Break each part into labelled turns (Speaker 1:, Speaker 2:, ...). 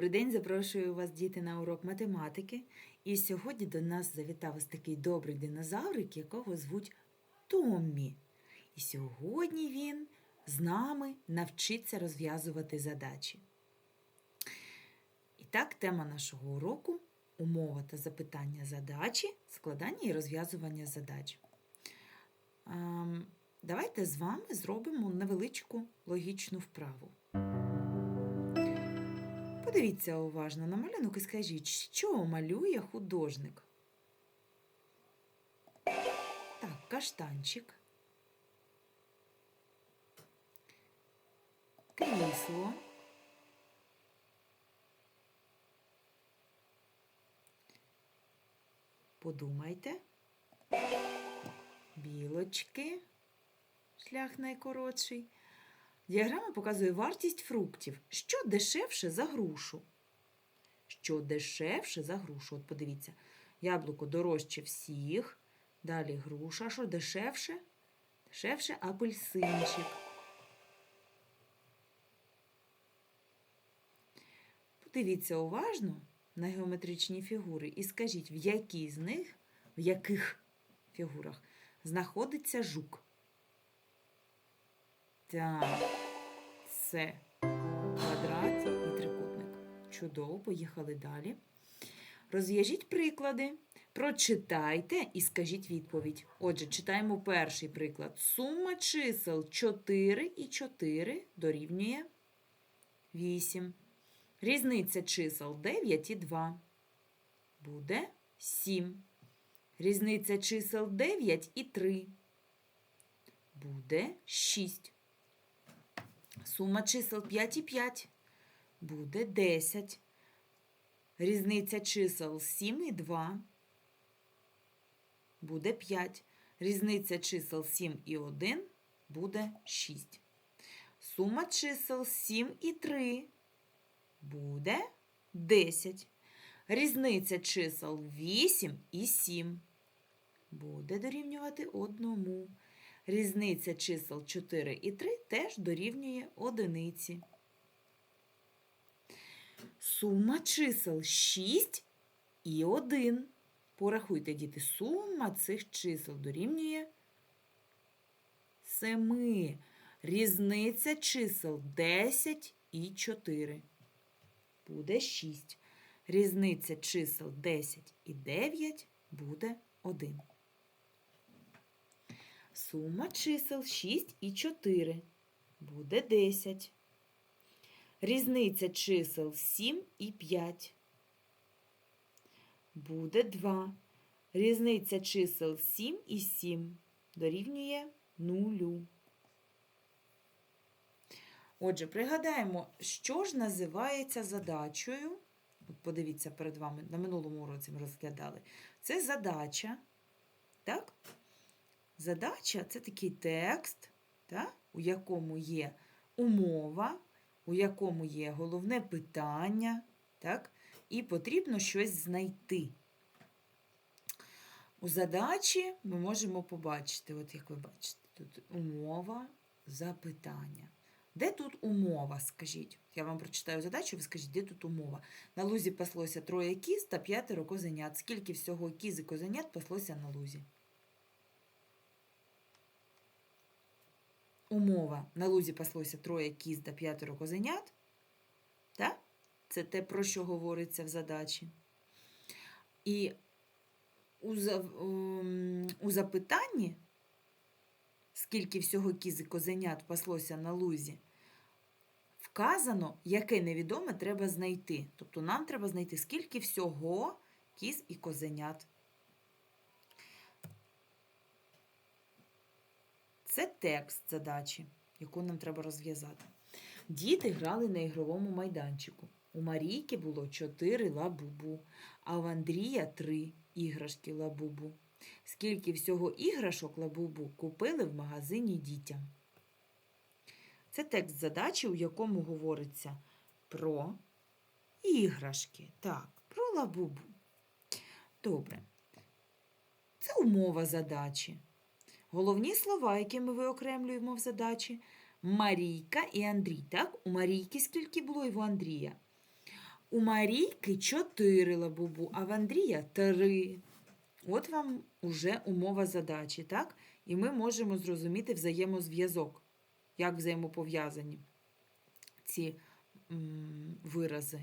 Speaker 1: Добрий день, запрошую вас, діти, на урок математики. І сьогодні до нас завітав ось такий добрий динозаврик, якого звуть Томмі. І сьогодні він з нами навчиться розв'язувати задачі. І так, тема нашого уроку умова та запитання задачі, складання і розв'язування задач. Ем, Давайте з вами зробимо невеличку логічну вправу. Подивіться уважно на малюнок і скажіть, що малює художник? Так, каштанчик. Крісло. Подумайте. Білочки. Шлях найкоротший. Діаграма показує вартість фруктів. Що дешевше за грушу? Що дешевше за грушу? От подивіться, яблуко дорожче всіх. Далі груша. Що дешевше? Дешевше апельсинчик. Подивіться уважно на геометричні фігури і скажіть, в якій з них, в яких фігурах знаходиться жук. Так, це квадрат і трикутник. Чудово, поїхали далі. Розв'яжіть приклади. Прочитайте і скажіть відповідь. Отже, читаємо перший приклад. Сума чисел 4 і 4 дорівнює 8. Різниця чисел 9 і 2 буде 7. Різниця чисел 9 і 3 буде 6. Сума чисел 5 і 5 буде 10. Різниця чисел 7 і 2 буде 5. Різниця чисел 7 і 1 буде 6. Сума чисел 7 і 3 буде 10. Різниця чисел 8 і 7 буде дорівнювати 1. Різниця чисел 4 і 3 теж дорівнює одиниці. Сума чисел 6 і 1. Порахуйте, діти, сума цих чисел дорівнює 7. Різниця чисел 10 і 4. Буде 6. Різниця чисел 10 і 9 буде 1. Сума чисел 6 і 4 буде 10. Різниця чисел 7 і 5 буде 2. Різниця чисел 7 і 7 дорівнює 0. Отже, пригадаємо, що ж називається задачею. От подивіться перед вами, на минулому уроці ми розглядали. Це задача. Так? Задача це такий текст, так? у якому є умова, у якому є головне питання, так? і потрібно щось знайти. У задачі ми можемо побачити, от як ви бачите, тут умова, запитання. Де тут умова, скажіть? Я вам прочитаю задачу, ви скажіть, де тут умова? На лузі паслося троє кіз та п'ятеро козенят. Скільки всього кіз і козенят паслося на лузі? Умова. На лузі паслося троє кіз та п'ятеро козенят. Так? Це те, про що говориться в задачі. І у, у запитанні, скільки всього кіз і козенят паслося на лузі, вказано, яке невідоме треба знайти. Тобто нам треба знайти, скільки всього кіз і козенят. Це текст задачі, яку нам треба розв'язати. Діти грали на ігровому майданчику. У Марійки було чотири лабубу, а в Андрія три іграшки лабубу. Скільки всього іграшок лабубу купили в магазині дітям. Це текст задачі, у якому говориться про іграшки. Так, про лабубу. Добре. Це умова задачі. Головні слова, які ми виокремлюємо в задачі Марійка і Андрій. Так, у Марійки скільки було і в Андрія? У Марійки чотири лабубу, а в Андрія три. От вам уже умова задачі, так? І ми можемо зрозуміти взаємозв'язок, як взаємопов'язані ці м, вирази.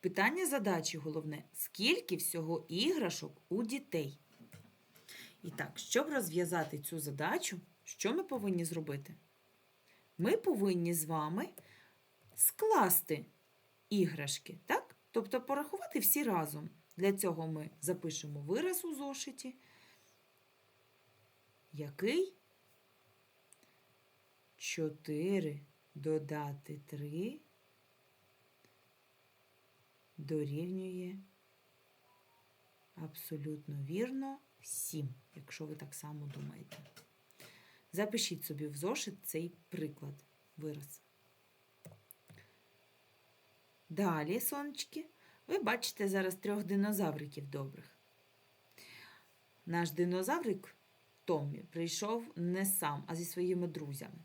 Speaker 1: Питання задачі головне: скільки всього іграшок у дітей? І так, щоб розв'язати цю задачу, що ми повинні зробити? Ми повинні з вами скласти іграшки, так? Тобто порахувати всі разом. Для цього ми запишемо вираз у зошиті, який 4 додати 3 дорівнює абсолютно вірно 7, якщо ви так само думаєте. Запишіть собі в зошит цей приклад, вираз. Далі, сонечки, ви бачите зараз трьох динозавриків добрих. Наш динозаврик Томмі прийшов не сам, а зі своїми друзями.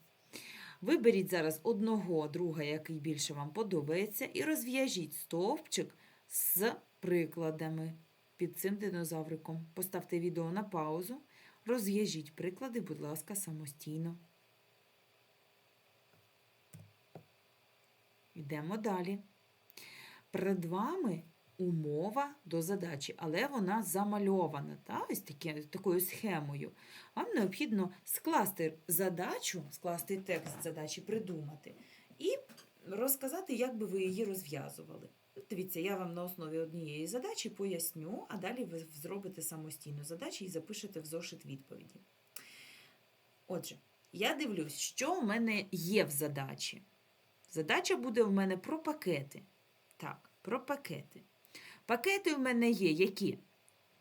Speaker 1: Виберіть зараз одного друга, який більше вам подобається, і розв'яжіть стовпчик з прикладами під цим динозавриком. Поставте відео на паузу, розв'яжіть приклади, будь ласка, самостійно. Йдемо далі. Перед вами умова до задачі, але вона замальована та? Ось такі, такою схемою. Вам необхідно скласти задачу, скласти текст задачі, придумати і розказати, як би ви її розв'язували. Дивіться, я вам на основі однієї задачі поясню, а далі ви зробите самостійно задачі і запишете в зошит відповіді. Отже, я дивлюсь, що в мене є в задачі. Задача буде в мене про пакети. Так, про пакети. Пакети в мене є які?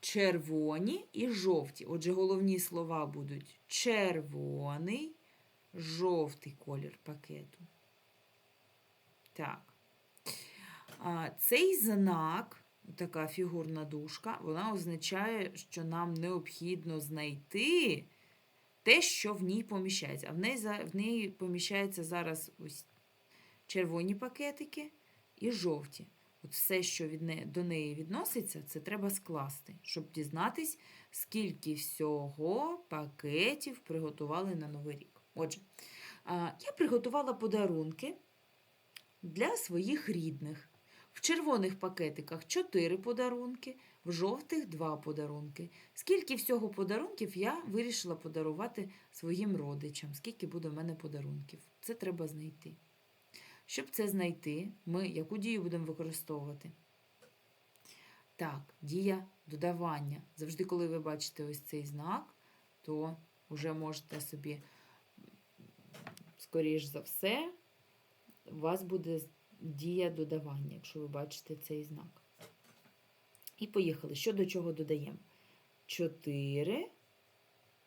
Speaker 1: Червоні і жовті. Отже, головні слова будуть червоний, жовтий колір пакету. Так. А, Цей знак, така фігурна дужка, вона означає, що нам необхідно знайти те, що в ній поміщається. А в неї, в неї поміщається зараз ось червоні пакетики і жовті. От все, що від неї, до неї відноситься, це треба скласти, щоб дізнатись, скільки всього пакетів приготували на Новий рік. Отже, я приготувала подарунки для своїх рідних. В червоних пакетиках 4 подарунки, в жовтих 2 подарунки. Скільки всього подарунків я вирішила подарувати своїм родичам? Скільки буде в мене подарунків? Це треба знайти. Щоб це знайти, ми яку дію будемо використовувати? Так, дія додавання. Завжди, коли ви бачите ось цей знак, то вже можете собі, скоріш за все, у вас буде дія додавання, якщо ви бачите цей знак. І поїхали. Що до чого додаємо? 4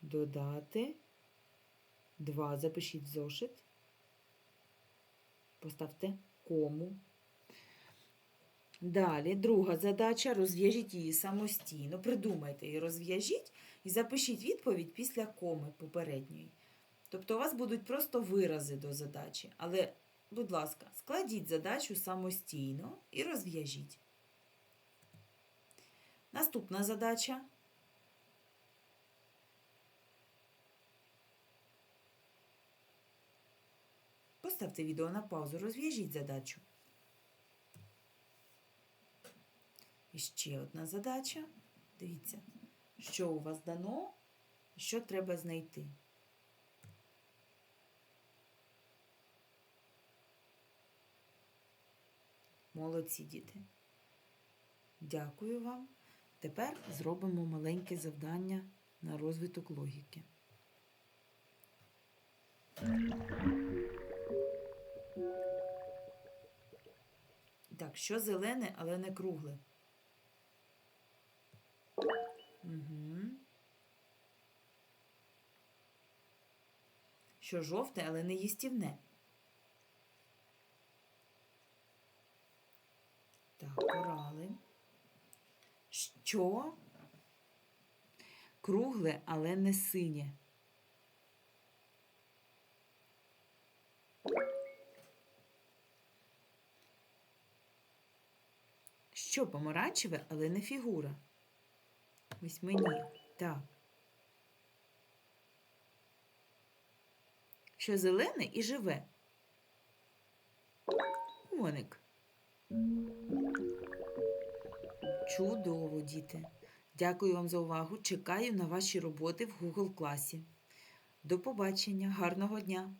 Speaker 1: додати 2. Запишіть зошит. Поставте кому. Далі, друга задача. Розв'яжіть її самостійно. Придумайте і розв'яжіть, і запишіть відповідь після коми попередньої. Тобто у вас будуть просто вирази до задачі. Але, будь ласка, складіть задачу самостійно і розв'яжіть. Наступна задача. Поставте відео на паузу, розв'яжіть задачу. І ще одна задача. Дивіться, що у вас дано, що треба знайти. Молодці діти. Дякую вам. Тепер зробимо маленьке завдання на розвиток логіки. Що зелене, але не кругле? Угу. Що жовте, але не їстівне? Так, корали. Що? Кругле, але не синє. Що помаранчеве, але не фігура? Ось мені. Так. Що зелене і живе? Коник. Чудово, діти. Дякую вам за увагу. Чекаю на ваші роботи в Google класі. До побачення, гарного дня!